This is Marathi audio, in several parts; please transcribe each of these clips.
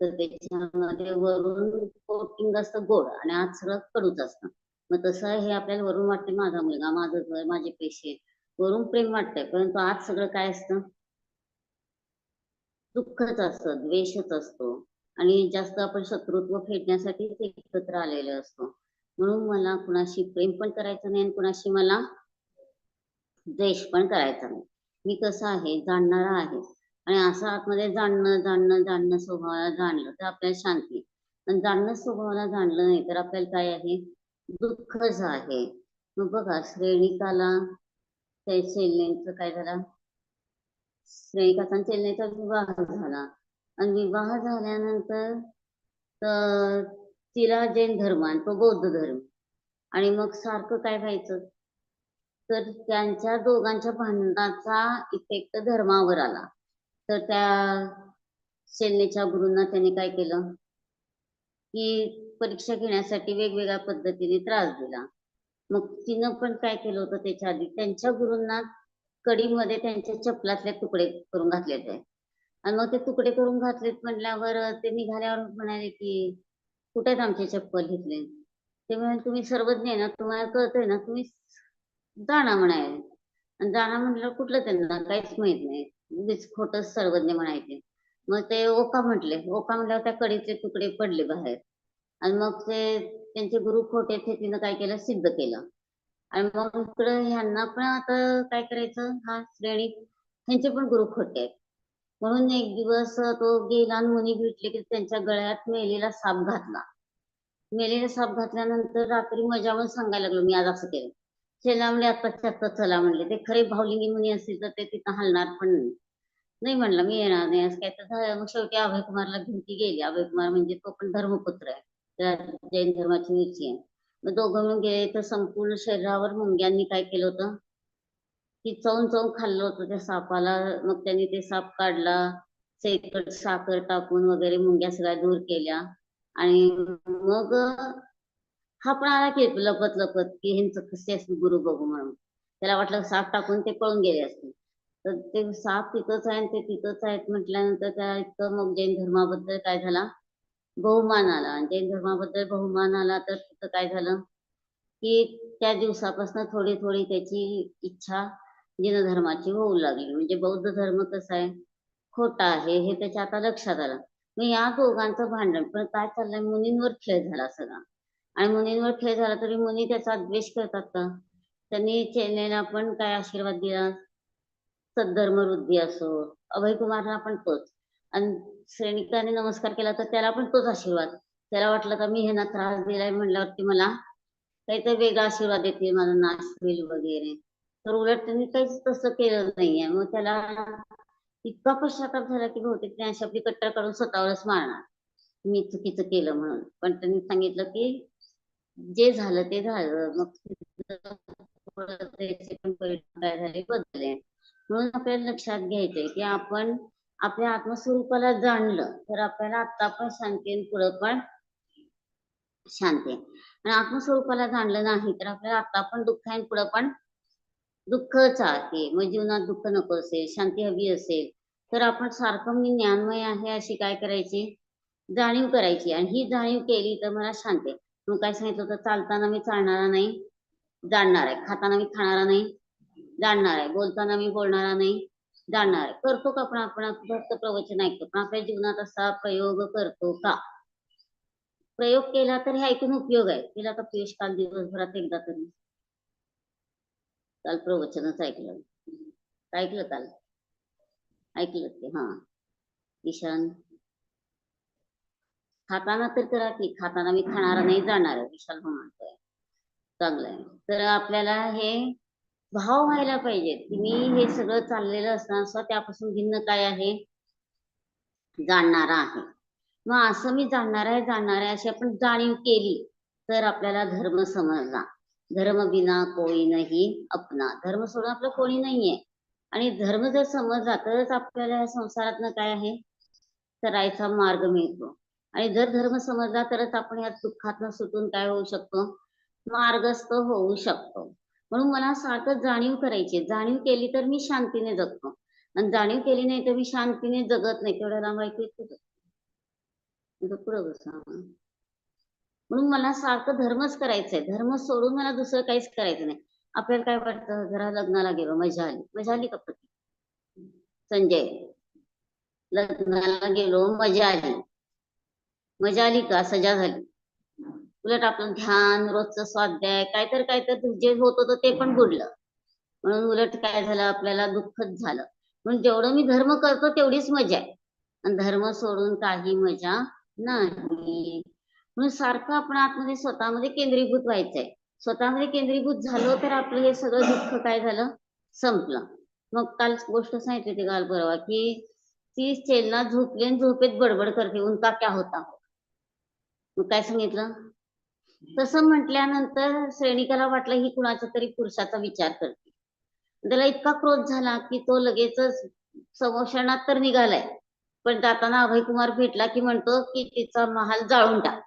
तर त्याच्यामध्ये वरून कोटिंग असतं गोड आणि आत सगळं कडूच असतं. मग तसं हे आपल्याला वरून वाटते माझा मुलगा माझं घर माझे पैसे. वरून प्रेम वाटतंय परंतु आज सगळं काय असतं? दुःखच असतं द्वेषच असतो. आणि जास्त आपण शत्रुत्व फेडण्यासाठी एकत्र आलेले असतो. म्हणून मला कुणाशी प्रेम पण करायचं नाही आणि कुणाशी मला द्वेष पण करायचा नाही. मी कसं आहे जाणणारा आहे. आणि असं आतमध्ये जाणणं जाणणं जाणणं स्वभावाला जाणलं तर आपल्याला शांती पण जाणणं स्वभावाला जाणलं नाही तर आपल्याला काय आहे? दुःखच आहे. मग बघा श्रेणिकाला त्या शैल्यांचं काय झालं? श्रेणिकाचा आणि विवाह झाला. आणि विवाह झाल्यानंतर तर तिला जैन धर्म आणि तो बौद्ध धर्म. आणि मग सारखं काय व्हायचं? तर त्यांच्या दोघांच्या भांडणाचा इफेक्ट धर्मावर आला. तर त्या सेनेच्या गुरूंना त्यांनी काय केलं? की परीक्षा घेण्यासाठी वेगवेगळ्या पद्धतीने त्रास दिला. मग तिनं पण काय केलं होतं त्याच्या आधी? त्यांच्या गुरूंना कडीमध्ये त्यांच्या चपलातले तुकडे करून घातले होते. आणि मग ते तुकडे करून घातलेत म्हटल्यावर ते निघाल्यावर म्हणाले की कुठे आमचे चप्पल घेतले? ते म्हणाले तुम्ही सर्वज्ञ ना तुम्हाला कळतंय ना तुम्ही जाणा म्हणाले. आणि जाणा म्हटलं कुठलं त्यांना काहीच माहीत नाही. म्हणजे उगीच खोट सर्वज्ञ म्हणायचे. मग ते ओका म्हटले. ओका म्हटल्यावर त्या कडीचे तुकडे पडले बाहेर. आणि मग ते त्यांचे गुरु खोटे ते तिनं काय केलं? सिद्ध केलं. आणि मग इकडे ह्यांना पण आता काय करायचं? हा श्रेणी. ह्यांचे पण गुरु खोटे आहेत. म्हणून एक दिवस तो गेला आणि मुनी भेटले की त्यांच्या गळ्यात मेलेला साप घातला. मेलेला साप घातल्यानंतर रात्री मजा म्हणून सांगायला लागलो मी आज असं केलं. चला म्हणले आत्ताच्या आत्ता चला म्हणले. ते खरे भावलिंगी मुनी असतील तर ते तिथं हलणार पण नाही. नाही म्हणलं मी येणार नाही. असं काय तर मग शेवटी अभय कुमारला घेऊन ती गेली. अभय कुमार म्हणजे तो पण धर्मपुत्र आहे. जैन धर्माची मुची आहे. मग दोघं मिळून गेले तर संपूर्ण शरीरावर मुंग्यांनी काय केलं होतं? की चवून चवून खाल्लं होतं त्या सापाला. मग त्यांनी ते साप काढला. साखर टाकून वगैरे मुंग्या सगळ्या दूर केल्या. आणि मग हा पण आला की लपत लपत की ह्यांचं कसे असते गुरु बघू म्हणून. त्याला वाटलं साप टाकून ते पळून गेले असतील. तर ते साप तिथंच आहे आणि ते तिथंच आहेत म्हटल्यानंतर त्या इतकं मग जैन धर्माबद्दल काय झाला? बहुमान आला. आणि जैन धर्माबद्दल बहुमान आला तर तिथं काय झालं? की त्या दिवसापासून थोडी थोडी त्याची इच्छा जैन धर्माची होऊ लागली. म्हणजे बौद्ध धर्म कसा आहे? खोटा आहे. हे त्याच्या आता लक्षात आलं. मग या दोघांचं भांडण. पण काय चाललंय? मुनींवर खेळ झाला सगळा. आणि मुनींवर खेळ झाला तरी मुनी त्याचा द्वेष करतात का? त्यांनी चेन्नईला पण काय आशीर्वाद दिला? सद्धर्म वृद्धी असो अभय कुमारला पण तोच. आणि श्रेणिकाने नमस्कार केला तर त्याला पण तोच आशीर्वाद. त्याला वाटलं का मी ह्यांना त्रास दिलाय म्हणल्यावरती मला काहीतरी वेगळा आशीर्वाद देते माझा नाश होईल वगैरे. तर उलट त्यांनी काहीच तसं केलं नाहीये. मग त्याला इतका पश्चाताप झाला की बहुतेक त्यांनी अशी आपली कट्टर काढून स्वतःवरच मारणार. मी चुकीचं केलं म्हणून. पण त्यांनी सांगितलं की जे झालं ते झालं. मग काय झाले बदलले. म्हणून आपल्याला लक्षात घ्यायचंय की आपण आपल्या आत्मस्वरूपाला जाणलं तर आपल्याला आता पण शांती पुढं पण शांती आणि आत्मस्वरूपाला जाणलं नाही तर आपल्याला आता पण दुःख आहे पुढं पण दुःखच आहे मग जीवनात दुःख नको असेल शांती हवी असेल तर आपण सारखं मी ज्ञानमय आहे अशी काय करायची? जाणीव करायची. आणि ही जाणीव केली तर मला शांती मग काय सांगितलं होतं चालताना मी चालणारा नाही जाणणार आहे. खाताना मी खाणारा नाही जाणणार आहे. बोलताना मी बोलणारा नाही जाणणार आहे. करतो का आपण? आपण फक्त प्रवचन ऐकतो. पण आपल्या जीवनात असा प्रयोग करतो का? प्रयोग केला तर हे ऐकून उपयोग आहे. केला तर पियुष काल दिवसभरात एकदा तरी. काल प्रवचनच ऐकलं. ऐकलं काल? ऐकलं ते हा. ईशान खाताना तर करा की खाताना मी खाणारा नाही जाणार विशाल हो म्हणतोय. चांगलं आहे तर आपल्याला हे भाव व्हायला पाहिजे की मी हे सगळं चाललेलं असताना असं त्यापासून भिन्न काय आहे? जाणणारा आहे. मग असं मी जाणणार आहे जाणणार आहे अशी आपण जाणीव केली तर आपल्याला धर्म समजला. धर्म बिना कोणी नाही अपना धर्म सोडून आपलं कोणी नाहीये. आणि धर्म जर समजला तरच आपल्याला या संसारातनं काय आहे? करायचा मार्ग मिळतो. आणि जर धर्म समजला तरच आपण या दुःखात सुटून काय होऊ शकतो? मार्गस्थ होऊ शकतो. म्हणून मला सारखं जाणीव करायची. जाणीव केली तर मी शांतीने जगतो. आणि जाणीव केली नाही तर मी शांतीने जगत नाही. तेवढ्या लांब ऐकू पुढं बसा. म्हणून मला सारखं धर्मच करायचंय. धर्म सोडून मला दुसरं काहीच करायचं नाही. आपल्याला काय वाटतं? जरा लग्नाला गेलो. मजा आली. मजा आली का पती? संजय. लग्नाला गेलो. मजा आली. मजा आली का? सजा झाली. उलट आपलं ध्यान रोजचं स्वाध्याय काय तर काय तर जे होत होतं ते पण बुडलं. म्हणून उलट काय झालं? आपल्याला दुःखच झालं. म्हणून जेवढं मी धर्म करतो तेवढीच मजा आहे. आणि धर्म सोडून काही मजा नाही. म्हणून सारखं आपण आतमध्ये स्वतःमध्ये केंद्रीभूत व्हायचंय. स्वतःमध्ये केंद्रीभूत झालो तर आपलं हे सगळं दुःख काय झालं? संपलं. मग काल गोष्ट सांगितली होती काल परवा की ती चेलना झोपली आणि झोपेत बडबड करते. उनका क्या होता? मग काय सांगितलं? तसं म्हटल्यानंतर श्रेणिकाला वाटलं ही कुणाचा तरी पुरुषाचा विचार करते. त्याला इतका क्रोध झाला की तो लगेचच समोषणात तर निघालाय. पण जाताना अभय कुमार भेटला की म्हणतो की तिचा महाल जाळून टाक.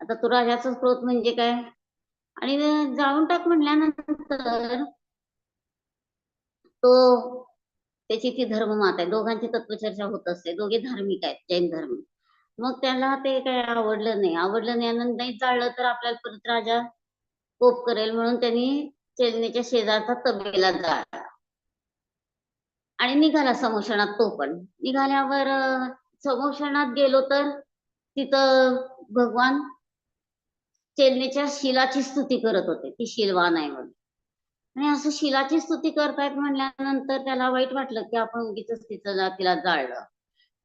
आता तो राजाचा क्रोध म्हणजे काय? आणि जाळून टाक म्हणल्यानंतर तो त्याची ती धर्ममात आहे. दोघांची तत्वचर्चा होत असते. दोघे धार्मिक आहेत. जैन धर्म. मग त्याला ते काय आवडलं नाही. आवडलं नाही आणि नाही जाळलं तर आपल्याला परत राजा कोप करेल म्हणून त्यांनी चेलनीच्या शेजारचा तबेला जाळला. आणि निघाला समोषणात तो पण. निघाल्यावर समोषणात गेलो तर तिथं भगवान चेलनेच्या शिलाची स्तुती करत होते. ती शिलवान आहे म्हणून. आणि असं शिलाची स्तुती करतायत म्हणल्यानंतर त्याला वाईट वाटलं की आपण उगीच तिचं तिला जाळलं.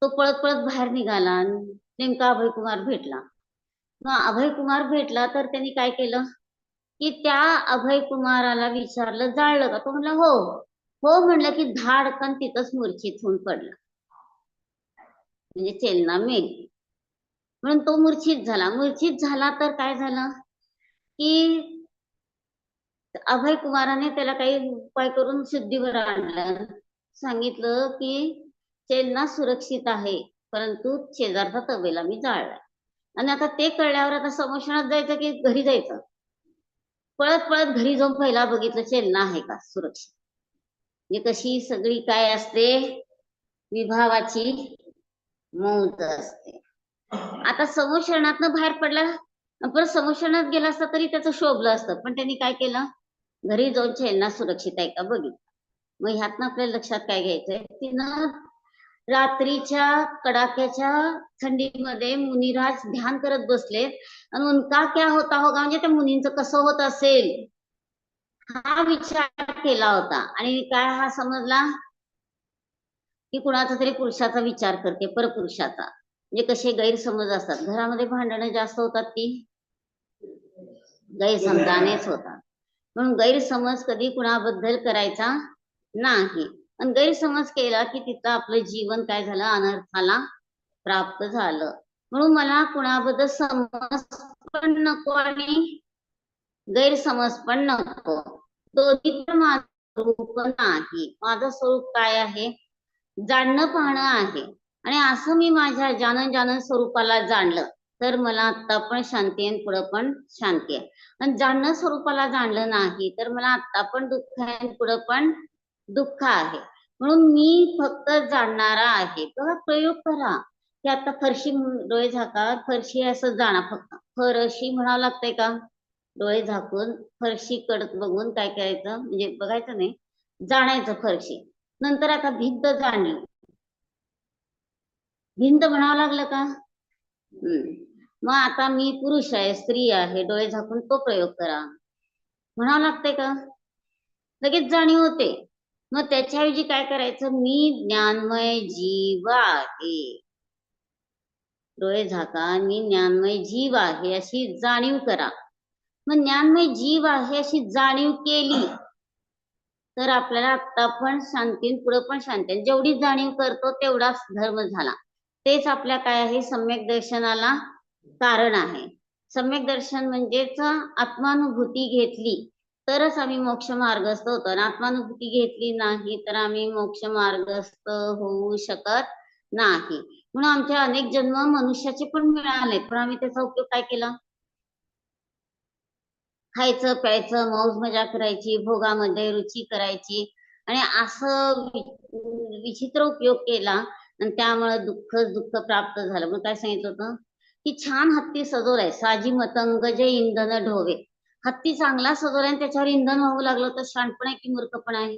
तो पळत पळत बाहेर निघाला नेमका अभय कुमार भेटला. मग अभय कुमार भेटला तर त्यांनी काय केलं? की त्या अभय कुमाराला विचारलं जाळलं का? तो म्हणला हो. हो म्हणलं की धाडकन तिथंच मूर्छित होऊन पडला. म्हणजे चेलना मेल. म्हणून तो मूर्छित झाला. मूर्छित झाला तर काय झालं? की अभय कुमाराने त्याला काही उपाय करून शुद्धीवर आणलं. सांगितलं की चेन्ना सुरक्षित आहे परंतु शेजारचा तबेला मी जाळला आणि आता ते कळल्यावर आता समोषणात जायचं की घरी जायचं? पळत पळत घरी जाऊन पहिला बघितलं चेन्ना आहे का सुरक्षित? म्हणजे कशी सगळी काय असते? विभावाची मौत असते. आता समोषणात बाहेर पडला परत समोषणात गेला असता तरी त्याचं शोभलं असतं. पण त्यांनी काय केलं? घरी जाऊन चेन्ना सुरक्षित आहे का बघितलं? मग ह्यातनं आपल्या लक्षात काय घ्यायचंय? तिनं रात्रीच्या कडाक्याच्या थंडीमध्ये मुनिराज ध्यान करत बसलेत आणि उनका क्या होता होगा? म्हणजे त्या मुनींचं कसं होत असेल? हा विचार केला होता. आणि काय हा समजला? की कुणाचा तरी पुरुषाचा विचार करते परपुरुषाचा. म्हणजे कसे गैरसमज असतात. घरामध्ये भांडणं जास्त होतात ती. गैरसमजानेच होतात. म्हणून गैरसमज कधी कुणाबद्दल करायचा नाही. आणि गैरसमज केला की तिथं आपलं जीवन काय झालं? अनर्थाला प्राप्त झालं. म्हणून मला कुणाबद्दल समज पण नको आणि गैरसमज पण नको. दोन्ही पण माझं स्वरूप नाही माझं स्वरूप काय आहे? जाणणं पाहणं आहे. आणि असं मी माझ्या जानन जानन स्वरूपाला जाणलं तर मला आता पण शांती आहे पुढं पण शांती आहे. आणि जाणणं स्वरूपाला जाणलं नाही तर मला आता पण दुःख आहे पुढं पण दुःख आहे. म्हणून मी फक्त जाणणारा आहे. बघा प्रयोग करा. की आता फरशी डोळे झाका फरशी असं जाणा फक्त. फरशी म्हणावं लागतंय का? डोळे झाकून फरशी कडत बघून काय करायचं? म्हणजे बघायचं नाही. जाणायचं फरशी. नंतर आता भिंत जाणली भिंत म्हणावं लागलं का? हम्म. मग आता मी पुरुष आहे स्त्री आहे. डोळे झाकून तो प्रयोग करा. म्हणावं लागतंय का? लगेच जाणीव होते. मग त्याच्याऐवजी काय करायचं? मी ज्ञानमय जीव आहे. डोळे झाका मी ज्ञानमय जीव आहे अशी जाणीव करा. मग ज्ञानमय जीव आहे अशी जाणीव केली तर आपल्याला आता पण शांती पुढे पण शांती जेवढी जाणीव करतो तेवढाच धर्म झाला. तेच आपल्या काय आहे? सम्यक दर्शनाला कारण आहे. सम्यक दर्शन म्हणजेच आत्मानुभूती घेतली. तरच आम्ही मोक्ष मार्गस्थ होतो. आणि आत्मानुभूती घेतली नाही तर आम्ही मोक्ष मार्गस्थ होऊ शकत नाही. म्हणून आमच्या अनेक जन्म मनुष्याचे पण मिळाले पण आम्ही त्याचा उपयोग काय केला? खायचं प्यायचं मौज मजा करायची भोगामध्ये रुची करायची. आणि असं विचित्र उपयोग केला आणि त्यामुळे दुःखच दुःख प्राप्त झालं. मग काय सांगितलं होतं? की छान हत्ती सजवलाय. साजी मतंग जे इंधन ढोवे. हत्ती चांगला सजवला आणि त्याच्यावर इंधन वाहू लागलं तर शांतपण आहे की मूर्खपण आहे?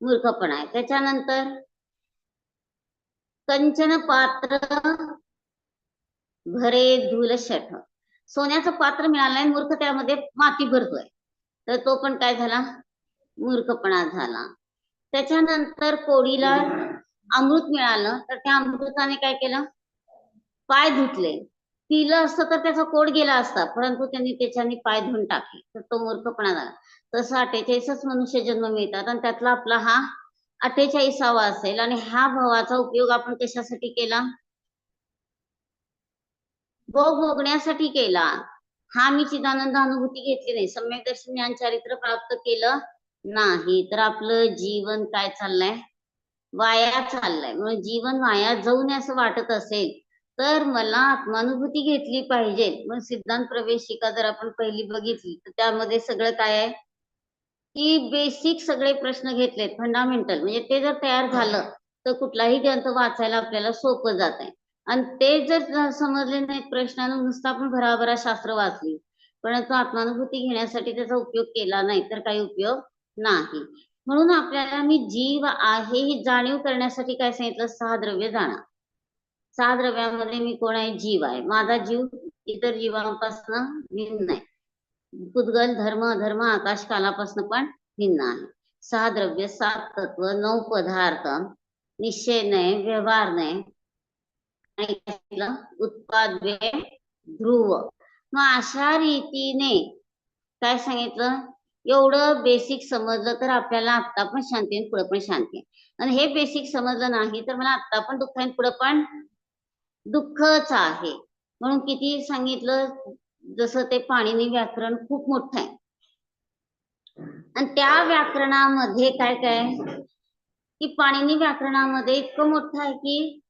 मूर्खपण आहे. त्याच्यानंतर कंचन पात्र भरे धुल शठ. सोन्याचं पात्र मिळालंय आणि मूर्ख त्यामध्ये माती भरतोय. तर तो पण काय झाला? मूर्खपणा झाला. त्याच्यानंतर कोडीला अमृत मिळालं. तर त्या अमृताने काय केलं? पाय धुतले. पिलं असतं तर त्याचा कोड गेला असता परंतु त्यांनी त्याच्याने पाय धुवून टाकले. तर तो मूर्खपणा झाला. तसं अठ्ठेचाळीसच मनुष्य जन्म मिळतात आणि त्यातला आपला हा अठ्ठेचाळीसावा असेल. आणि हा भावाचा उपयोग आपण कशासाठी केला? भोग भोगण्यासाठी केला. हा मी चिदानंद अनुभूती घेतली नाही. सम्यक दर्शन ज्ञान चारित्र प्राप्त केलं नाही. तर आपलं जीवन काय चाललंय? वाया चाललंय. म्हणून जीवन वाया जाऊ नये असं वाटत असेल तर मला आत्मानुभूती घेतली पाहिजे. मग सिद्धांत प्रवेशिका जर आपण पहिली बघितली तर त्यामध्ये सगळं काय आहे? की बेसिक सगळे प्रश्न घेतलेत फंडामेंटल म्हणजे ते जर तयार झालं तर कुठलाही ग्रंथ वाचायला आपल्याला सोपं जात आहे. आणि ते जर समजले नाही प्रश्नानं नुसतं आपण भराभरा शास्त्र वाचली परंतु आत्मानुभूती घेण्यासाठी त्याचा उपयोग केला नाही तर काही उपयोग नाही. म्हणून आपल्याला मी जीव आहे ही जाणीव करण्यासाठी काय सांगितलं? सहा द्रव्य जाणा. सहा द्रव्यामध्ये मी कोण आहे जीव आहे. माझा जीव इतर जीवांपासून भिन्न आहे. पुद्गल धर्म अधर्म आकाश कालापासून पण भिन्न आहे. सहा द्रव्य सात तत्व नऊ पदार्थ निश्चय नाही व्यवहार नाही उत्पाद ध्रुव. मग अशा रीतीने काय सांगितलं? एवढं बेसिक समजलं तर आपल्याला आता पण शांती आणि पुढे पण शांती आणि हे बेसिक समजलं नाही तर मला आता पण दुःख आहे पुढे पण दुःखच आहे. म्हणून किती सांगितलं जसं ते पाणिनी व्याकरण खूप मोठं आहे. आणि त्या व्याकरणामध्ये काय काय? की पाणिनी व्याकरणामध्ये इतकं मोठं आहे की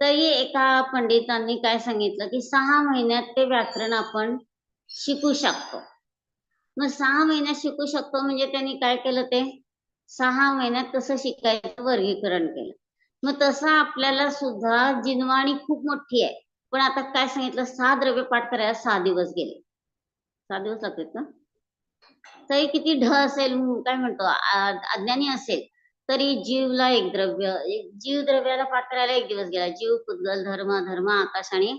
तरी एका पंडितांनी काय सांगितलं की सहा महिन्यात ते व्याकरण आपण शिकू शकतो. मग सहा महिन्यात शिकू शकतो म्हणजे त्यांनी काय केलं ते? सहा महिन्यात कसं शिकायचं वर्गीकरण केलं. मग तसं आपल्याला सुद्धा जिनवाणी खूप मोठी आहे. पण आता काय सांगितलं? सहा द्रव्य पाठ करायला सहा दिवस गेले. सहा दिवस लागतात ना? तरी किती ढ असेल काय म्हणतो? अज्ञानी असेल तरी जीवला एक द्रव्य जीव द्रव्याला पाठ करायला एक दिवस गेला. जीव पुद्गल धर्म धर्म आकाश आणि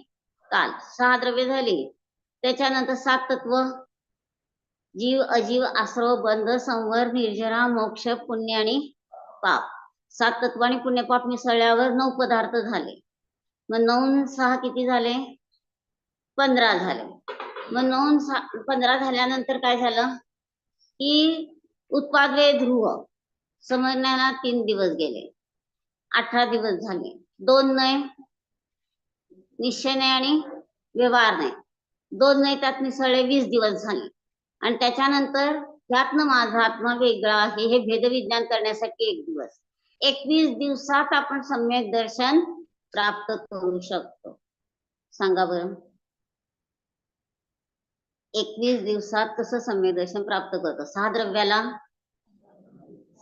काल. सहा द्रव्य झाली. त्याच्यानंतर सात तत्व. जीव अजीव आश्रव बंध संवर निर्जरा मोक्ष पुण्य आणि पाप. सात तत्व आणि पुण्यपाप मिसळल्यावर नऊ पदार्थ झाले. मग नऊ सहा किती झाले? पंधरा झाले. मग नऊ सहा पंधरा झाल्यानंतर काय झालं? की उत्पाद वे ध्रुव समजण्याला तीन दिवस गेले. अठरा दिवस झाले. दोन नय निश्चय नाही आणि व्यवहार नाही दोन नाही त्यात मिसळले वीस दिवस झाले. आणि त्याच्यानंतर ह्यातनं माझा आत्मा वेगळा आहे हे भेदविज्ञान करण्यासाठी एक दिवस. एकवीस दिवसात आपण सम्यक दर्शन प्राप्त करू शकतो. सांगा बरं. एकवीस दिवसात कसं सम्यक दर्शन प्राप्त करतो? सहा द्रव्याला?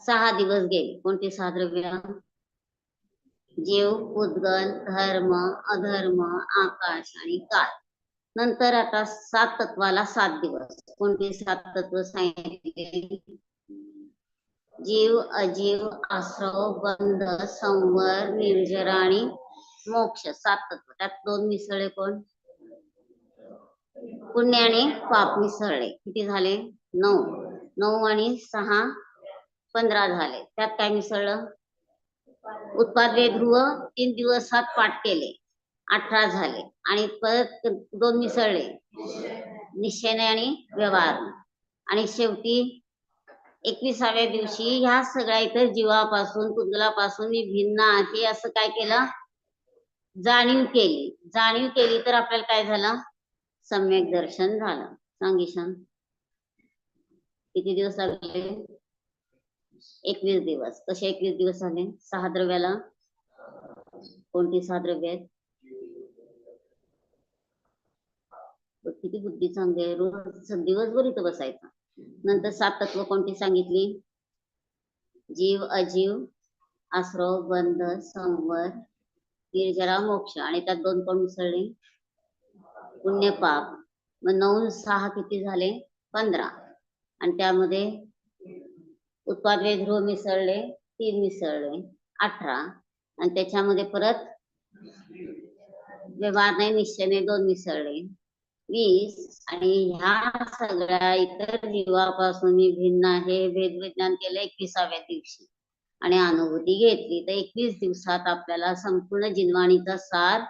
सहा दिवस गेले. कोणते सहा द्रव्य? जीव उद्गल धर्म अधर्म आकाश आणि काळ नंतर आता सात तत्वाला सात दिवस. कोणते सात तत्व सांगितले? जीव अजीव आश्रव बंध संवर निर्जरा आणि मोक्ष. सात तत्व. त्यात दोन मिसळले कोण? पुण्य आणि पाप मिसळले. किती झाले? नऊ. नऊ आणि सहा पंधरा झाले. त्यात काय मिसळलं? उत्पाद ध्रुव तीन दिवसात पाठ केले. अठरा झाले. आणि परत दोन मिसळले. निश्चयने आणि व्यवहार आणि शेवटी एकविसाव्या दिवशी ह्या सगळ्या इतर जीवापासून कुंदलापासून मी भिन्न आहे. असं काय केलं? जाणीव केली. जाणीव केली तर आपल्याला काय झालं? सम्यक दर्शन झालं. सांग ईशान. किती दिवस लागले? एकवीस दिवस. कसे एकवीस दिवस झाले? सहा द्रव्याला? कोणती सहा द्रव्य आहेत? किती बुद्धी चांगली आहे. रोज दिवसभर इथं बसायचा. नंतर सात तत्व कोणती सांगितली? जीव अजीव आश्रव बंध संवर निर्जरा मोक्ष. आणि त्यात दोन कोण मिसळले? पुण्य पाप. मग नऊ सहा किती झाले? पंधरा. आणि त्यामध्ये उत्पाद ध्रुव मिसळले तीन मिसळले अठरा. आणि त्याच्यामध्ये परत व्यवहार नाही निश्चय नाही दोन मिसळले. वीस आणि ह्या सगळ्या इतर जीवापासून मी भिन्न आहे भेद विज्ञान केलं एकविसाव्या दिवशी. आणि अनुभूती घेतली तर एकवीस दिवसात आपल्याला संपूर्ण जिनवाणीचा सार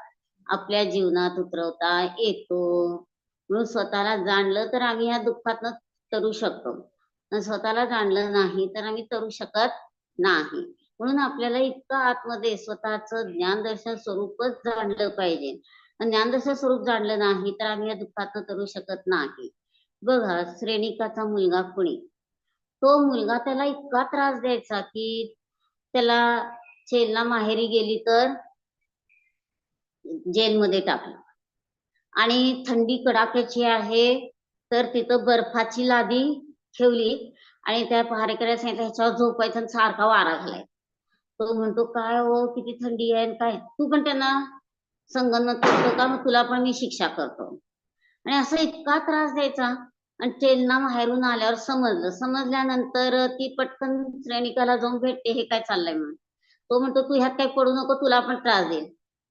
आपल्या जीवनात उतरवता येतो. म्हणून स्वतःला जाणलं तर आम्ही ह्या दुःखातनं तरू शकतो. स्वतःला जाणलं नाही तर आम्ही तरू शकत नाही. म्हणून आपल्याला इतकं आतमध्ये स्वतःच ज्ञान दर्शन स्वरूपच जाणलं पाहिजे. आणि ज्ञानदर्शन स्वरूप जाणलं नाही तर आम्ही या दुःखात करू शकत नाही. बघा श्रेणिकाचा मुलगा कुणी? तो मुलगा त्याला इतका त्रास द्यायचा की त्याला चेलना माहेरी गेली तर जेलमध्ये टाकलं. आणि थंडी कडाक्याची आहे तर तिथं बर्फाची लादी ठेवली आणि त्या पहारेकऱ्या सांगितलं ह्याच्यावर झोपायचं सारखा वारा घालायचा. तो म्हणतो काय हो किती थंडी आहे आणि काय? तू पण त्यांना संगणक करतो का मग तुला पण मी शिक्षा करतो. आणि असं इतका त्रास द्यायचा आणि ट्रेनना बाहेरून आल्यावर समजलं. समजल्यानंतर ती पटकन श्रेणिकाला जाऊन भेटते हे काय चाललंय म्हणून. तो म्हणतो तू ह्यात काही पडू नको तुला पण त्रास देईल.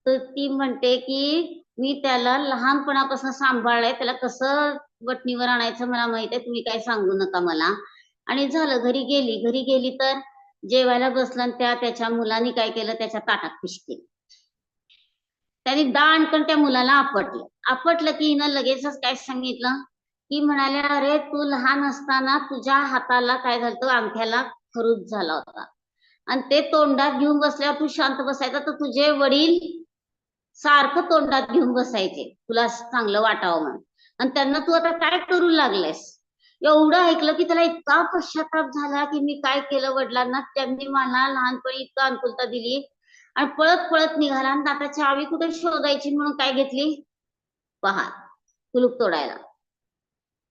तर ती म्हणते की मी त्याला लहानपणापासून सांभाळलंय त्याला कसं वटणीवर आणायचं मला माहीत आहे तुम्ही काय सांगू नका मला. आणि झालं घरी गेली. घरी गेली तर जेवायला बसलं आणि त्या त्याच्या मुलांनी काय केलं? त्याच्या ताटात पिशके त्याने दाणकन त्या मुलाला आपटलं. आपटलं की हिनं लगेचच काय सांगितलं? की म्हणाल्या अरे तू लहान असताना तुझ्या हाताला काय झालं अंगठ्याला खरूच झाला होता. आणि ते तोंडात घेऊन बसल्यावर तू शांत बसायचा तर तुझे वडील सारखं तोंडात घेऊन बसायचे. तुला चांगलं वाटावं म्हणून. आणि त्यांना तू आता काय करू लागलेस? एवढं ऐकलं की त्याला इतका पश्चाताप झाला की मी काय केलं वडिलांना? त्यांनी मला लहानपणी इतका अनुकूलता दिली. आणि पळत पळत निघाला आणि आता चावी कुठे शोधायची म्हणून काय घेतली? पहार कुलूप तोडायला.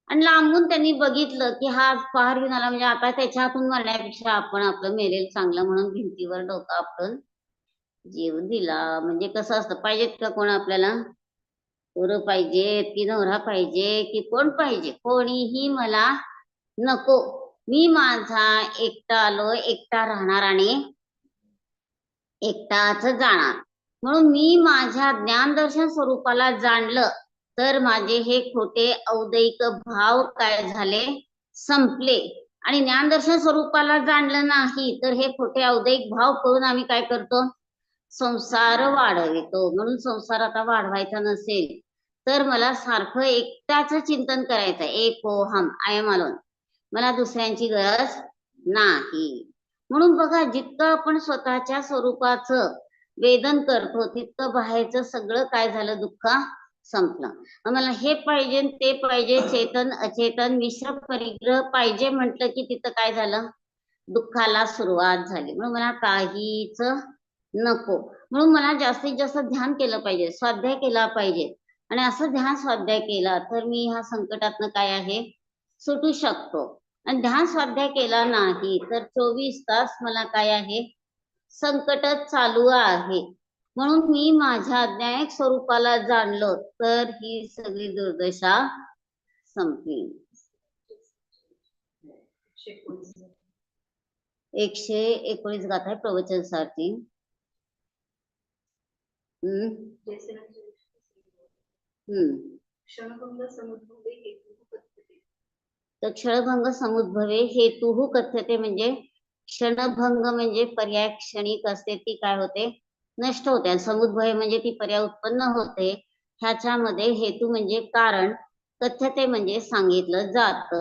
आणि लांबून त्यांनी बघितलं की हा पहार घेऊन आला म्हणजे आता त्याच्या हातून मरण्यापेक्षा आपण आपलं मेलेल चांगलं म्हणून भिंतीवर डोकं आपण जीव दिला. म्हणजे कसं असतं पाहिजेत का कोण आपल्याला? पोरं पाहिजे की नवरा पाहिजे की कोण पाहिजे? कोणीही मला नको. मी माझा एकटा आलो एकटा राहणार आणि एकटाच जाणार. म्हणून मी माझ्या ज्ञानदर्शन स्वरूपाला जाणलं तर माझे हे खोटे औदयिक भाव काय झाले? संपले. आणि ज्ञानदर्शन स्वरूपाला जाणलं नाही तर हे खोटे औदयिक भाव करून आम्ही काय करतो? संसार वाढवितो. म्हणून संसार आता वाढवायचा नसेल तर मला सारखं एकट्याच चिंतन करायचं एक हो, हम आय एम अलोन मला दुसऱ्यांची गरज नाही. म्हणून बघा जितकं आपण स्वतःच्या स्वरूपाचं वेदन करतो तितकं बाहेरचं सगळं काय झालं दुःख संपलं. मला हे पाहिजे ते पाहिजे चेतन अचेतन मिश्र परिग्रह पाहिजे म्हटलं की तिथं काय झालं? दुःखाला सुरुवात झाली. म्हणून मला काहीच नको. म्हणून मला जास्तीत जास्त ध्यान केलं पाहिजे स्वाध्याय केला पाहिजे. आणि असं ध्यान स्वाध्याय केला तर मी ह्या संकटातनं काय आहे? सुटू शकतो. आणि ध्यान स्वाध्याय केला नाही तर चोवीस तास मला काय आहे? संकटच चालू आहे. म्हणून मी माझ्या ज्ञायक स्वरूपाला जाणलो तर ही सगळी दुर्दशा संपली. एकशे एकोणीस गाथा आहे प्रवचन सारखी. हम्म. हम्म क्षणभंग समुद्भवे हेतुः कथ्यते तर क्षणभंग समुद्भवे हेतुः कथ्यते म्हणजे क्षणभंग म्हणजे पर्याय क्षणिक असते ती काय होते? नष्ट होते. समुद्भवे म्हणजे ती पर्याय उत्पन्न होते. ह्याच्यामध्ये हेतू म्हणजे कारण. कथ्यते म्हणजे सांगितलं जात.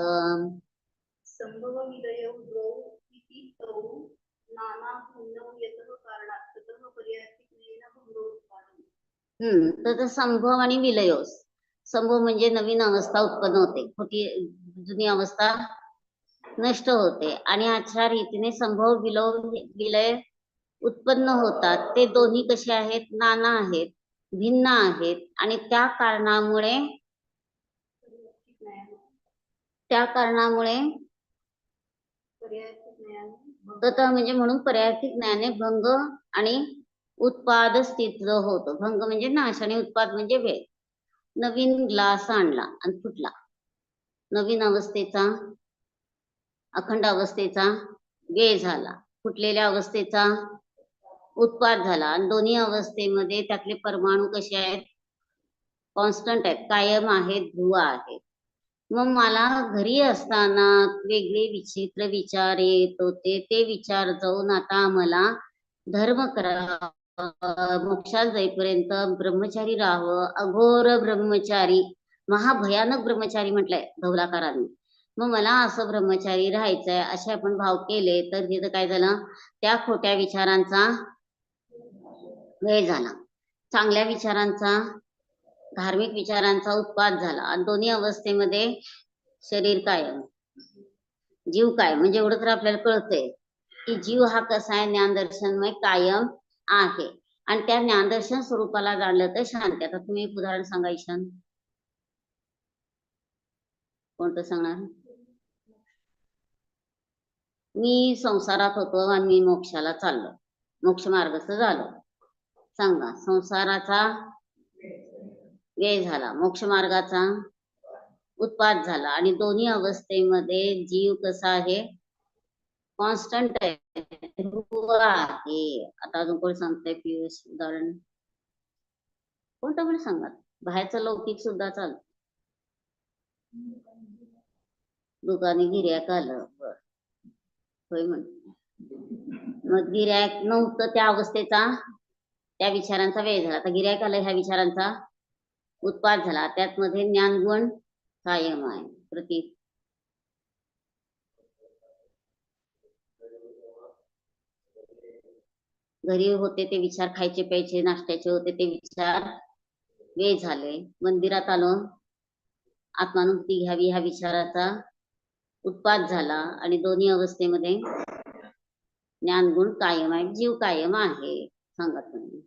हम्म तर संभव आणि विलयोस. संभव म्हणजे नवीन अवस्था उत्पन्न होते. खोटी जुनी अवस्था नष्ट होते. आणि अशा रीतीने संभव विलो विलय उत्पन्न होतात. ते दोन्ही कसे आहेत? नाना आहेत भिन्न आहेत. आणि त्या कारणामुळे त्या कारणामुळे तत म्हणजे म्हणून पर्यायी ज्ञाने भंग आणि उत्पाद स्थित होतो. भंग म्हणजे नाश आणि उत्पाद म्हणजे वेळ नवीन ग्लास आणला आणि फुटला. नवीन अवस्थेचा अखंड अवस्थेचा वेळ झाला. फुटलेल्या अवस्थेचा उत्पाद झाला. आणि दोन्ही अवस्थेमध्ये त्यातले परमाणू कसे आहेत? कॉन्स्टंट आहेत. कायम आहेत ध्रुव आहेत. मग मला घरी असताना वेगळे विचित्र विचार येत होते. ते विचार जाऊन आता मला धर्म करा मोक्षात जाईपर्यंत ब्रह्मचारी राहावं. अघोर ब्रह्मचारी महाभयानक ब्रह्मचारी म्हटलंय धौलाकारांनी. मग मला असं ब्रह्मचारी राहायचंय असे आपण भाव केले तर तिथं काय झालं? त्या खोट्या विचारांचा वेळ झाला. चांगल्या विचारांचा धार्मिक विचारांचा उत्पाद झाला. आणि दोन्ही अवस्थेमध्ये शरीर कायम जीव काय म्हणजे एवढं तर आपल्याला कळतंय की जीव हा कसा आहे ज्ञानदर्शनमय कायम आहे. आणि त्या ज्ञानदर्शन स्वरूपाला जाणलं तर शांती. आता तुम्ही एक उदाहरण सांगा ईशान. कोणतं सांगणार? मी संसारात होतो आणि मी मोक्षाला चाललो. मोक्ष मार्गस्थ झालो. सांगा संसाराचा वेळ झाला. मोक्ष मार्गाचा उत्पाद झाला. आणि दोन्ही अवस्थेमध्ये जीव कसा आहे? कॉन्स्टंट आहे. ध्रुव आहे आता अजून कोणी सांगताय पियुष? उदाहरण? कोणतं पण सांगा बाहेरचं लौकिक सुद्धा चालत. दुकानी गिर्याक आलं. बर. होय म्हण. मग गिर्याक नव्हतं त्या अवस्थेचा त्या विचारांचा वेळ झाला. आता गिर्याक आलं ह्या विचारांचा उत्पाद झाला. त्यात मध्ये ज्ञानगुण कायम आहे. प्रतीक घरी होते ते विचार खायचे प्यायचे नाश्त्याचे होते ते विचार. वेळ झाले. मंदिरात आलो. आत्मानुभूती घ्यावी ह्या विचाराचा उत्पाद झाला आणि दोन्ही अवस्थेमध्ये ज्ञानगुण कायम आहे जीव कायम आहे. सांगा तुम्ही.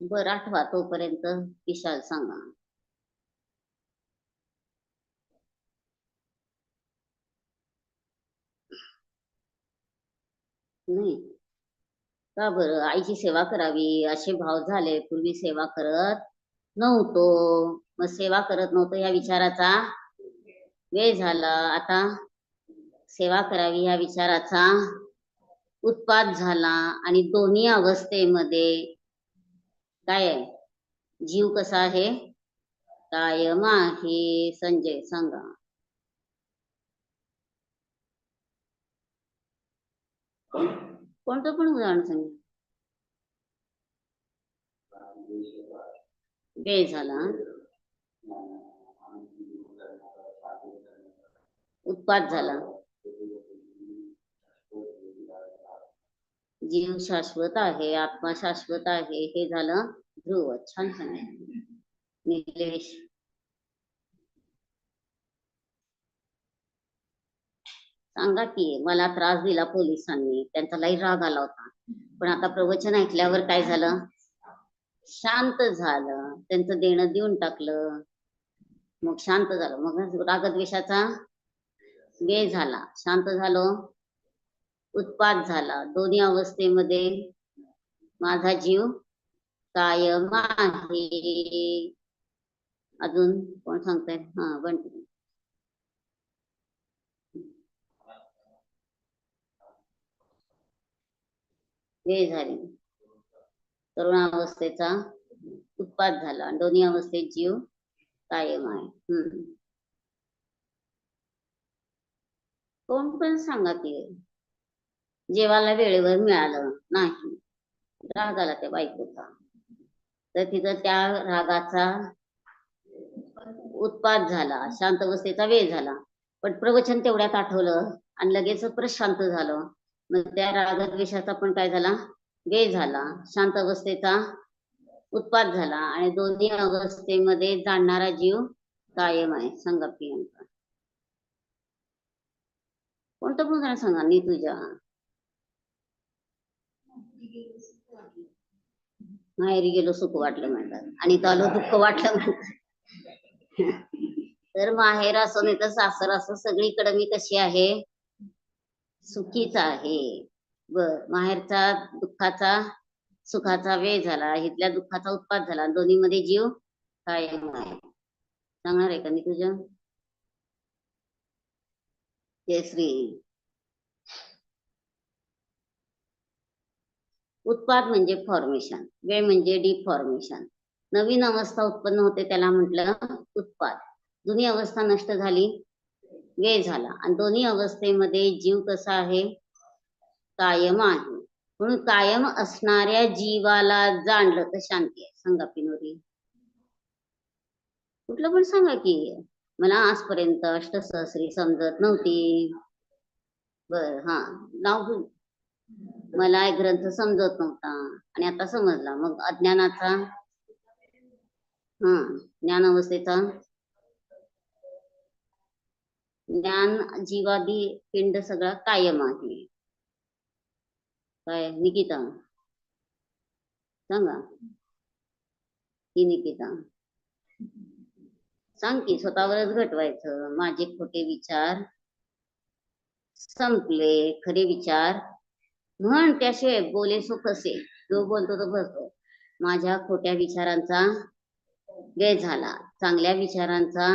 बर आठवा तोपर्यंत विशाल सांगा. नाही. का बरं? आईची सेवा करावी असे भाव झाले. पूर्वी सेवा करत नव्हतो. मग सेवा करत नव्हतो या विचाराचा वेळ झाला. आता सेवा करावी या विचाराचा उत्पाद झाला. आणि दोन्ही अवस्थेमध्ये काय जीव कसा आहे? कायम आहे. संजय सांगा. कोणतं पण उदाहरण सांगा. वेळ झाला उत्पाद झाला. जीव शाश्वत आहे आत्मा शाश्वत आहे हे झालं ध्रुव. छान सांगितलं. निलेश. सांगा की मला त्रास दिला पोलिसांनी. त्यांचा लई राग आला होता. पण आता प्रवचन ऐकल्यावर काय झालं? शांत झालं. त्यांचं देणं देऊन टाकलं. मग शांत झालं. मग रागद्वेषाचा वेळ झाला. शांत झालो. उत्पाद झाला. दोन्ही अवस्थेमध्ये माझा जीव कायम आहे. अजून कोण सांगताय? हा बंटी. वेळ झाली. तरुणावस्थेचा उत्पाद झाला. आणि दोन्ही अवस्थेत जीव कायम आहे. कोण पण सांगा की जेवाला वेळेवर मिळालं नाही. राग आला त्या बायकोचा तर तिथं त्या रागाचा उत्पाद झाला. शांत अवस्थेचा वेळ झाला. पण प्रवचन तेवढ्यात आठवलं आणि लगेच परत शांत झालं. मग त्या रागद्वेषाचा पण काय झाला? वेळ झाला. शांत अवस्थेचा उत्पाद झाला आणि दोन्ही अवस्थेमध्ये जाणणारा जीव कायम आहे. सांगा प्रियंका. कोणतं पण उदाहरण सांगा नी तुझ्या. माहेरी गेलो सुख वाटलं म्हणतात. आणि तो आलो दुःख वाटलं म्हणतात. तर माहेर असो नाही तर सासर असो सगळीकडे मी कशी आहे? सुखीच आहे. बर माहेरचा दुःखाचा सुखाचा वेळ झाला इथल्या दुःखाचा उत्पाद झाला. दोन्ही मध्ये जीव कायम आहे. सांगणार आहे का मी तुझ्या जयश्री उत्पाद म्हणजे फॉर्मेशन वेळ म्हणजे डिफॉर्मेशन नवीन अवस्था उत्पन्न होते त्याला म्हटलं उत्पाद जुनी अवस्था नष्ट झाली. वेळ झाला. आणि दोन्ही अवस्थेमध्ये जीव कसा आहे? कायम आहे. म्हणून कायम असणाऱ्या जीवाला जाणलं तर शांती आहे. सांगा पिनोरी. कुठलं पण सांगा की मला आजपर्यंत अष्टसहस्री समजत नव्हती. बर हा. नाव मला एक ग्रंथ समजत नव्हता. आणि आता समजला. मग अज्ञानाचा हा ज्ञान अवस्थेचा ज्ञान जीवादी पिंड सगळा कायम आहे. काय? निकिता. सांगा. ही निकिता. सांग की स्वतःवरच घटवायचं. माझे खोटे विचार संपले. खरे विचार म्हण त्याशिवाय बोले सो कसे जो बोलतो तो बसतो माझ्या खोट्या विचारांचा वेळ झाला. चांगल्या विचारांचा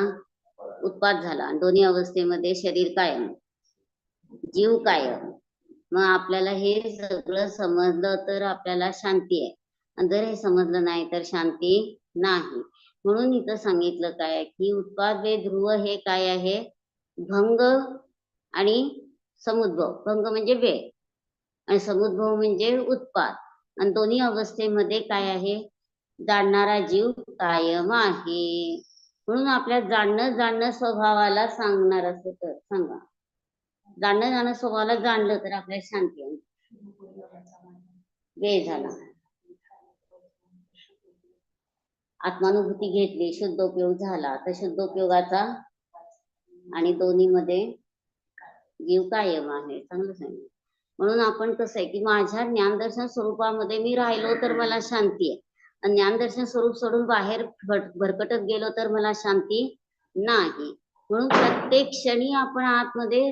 उत्पाद झाला. आणि दोन्ही अवस्थेमध्ये शरीर कायम जीव कायम. मग आपल्याला हे सगळं समजलं तर आपल्याला शांती आहे. आणि जर हे समजलं नाही तर शांती नाही. म्हणून इथं सांगितलं काय की उत्पाद वे ध्रुव हे काय आहे? भंग आणि समुद्भव. भंग म्हणजे वेळ आणि समुद्भव म्हणजे उत्पाद आणि दोन्ही अवस्थेमध्ये काय आहे? जाणणारा जीव कायम आहे. म्हणून आपल्या जाणणं जाणणं स्वभावाला सांगणार असं तर सांगा. जाणणं जाणं स्वभावाला जाणलं तर आपल्याला शांती आहे वेळ झाला. आत्मानुभूती घेतली शुद्धोपयोग झाला. तर शुद्धोपयोगाचा आणि दोन्ही मध्ये जीव कायम आहे. चांगलं सांगितलं. म्हणून आपण कसं आहे की माझ्या ज्ञानदर्शन स्वरूपामध्ये मी राहिलो तर मला शांती आहे. ज्ञानदर्शन स्वरूप सोडून बाहेर भरकटत गेलो तर मला शांती नाही. म्हणून प्रत्येक क्षणी आपण आतमध्ये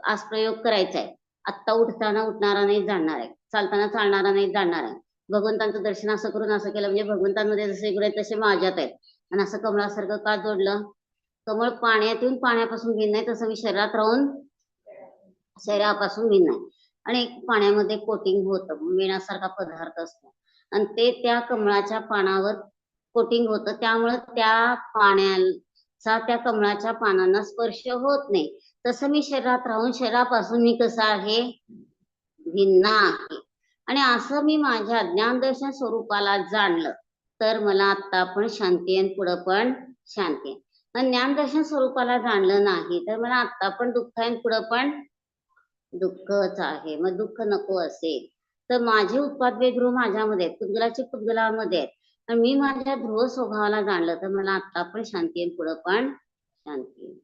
आज प्रयोग करायचा आहे आत्ता उठताना उठणारा नाही जाणणार आहे. चालताना चालणारा नाही जाणणार आहे. भगवंतांचं दर्शन असं करून असं केलं म्हणजे भगवंतांमध्ये जसे गुण आहेत तसे माझ्यात आहेत. आणि असं कमळासारखं का जोडलं? कमळ पाण्यात येऊन पाण्यापासून भिन्न आहे तसं मी शरीरात राहून शरीरापासून भिन्न आहे. आणि पाण्यामध्ये कोटिंग होतं मेणासारखा पदार्थ असतो. आणि ते त्या कमळाच्या पानावर कोटिंग होतं. त्यामुळे त्या पाण्याचा त्या कमळाच्या पानांना स्पर्श होत नाही. तसं मी शरीरात राहून शरीरापासून मी कसं आहे? भिन्न आहे. आणि असं मी माझ्या ज्ञानदर्शन स्वरूपाला जाणलं तर मला आता पण शांती आहे आणि पुढं पण शांती आहे ज्ञानदर्शन स्वरूपाला जाणलं नाही तर मला आता पण दुःख आहे पुढं पण दुःखच आहे. मग दुःख नको असेल. तर माझे उत्पाद वे ध्रुव माझ्यामध्ये आहेत पुद्गलाचे पुद्गलामध्ये आहेत. आणि मी माझ्या ध्रुव स्वभावाला जाणलं तर मला आता पण शांती आहे पुढं पण शांती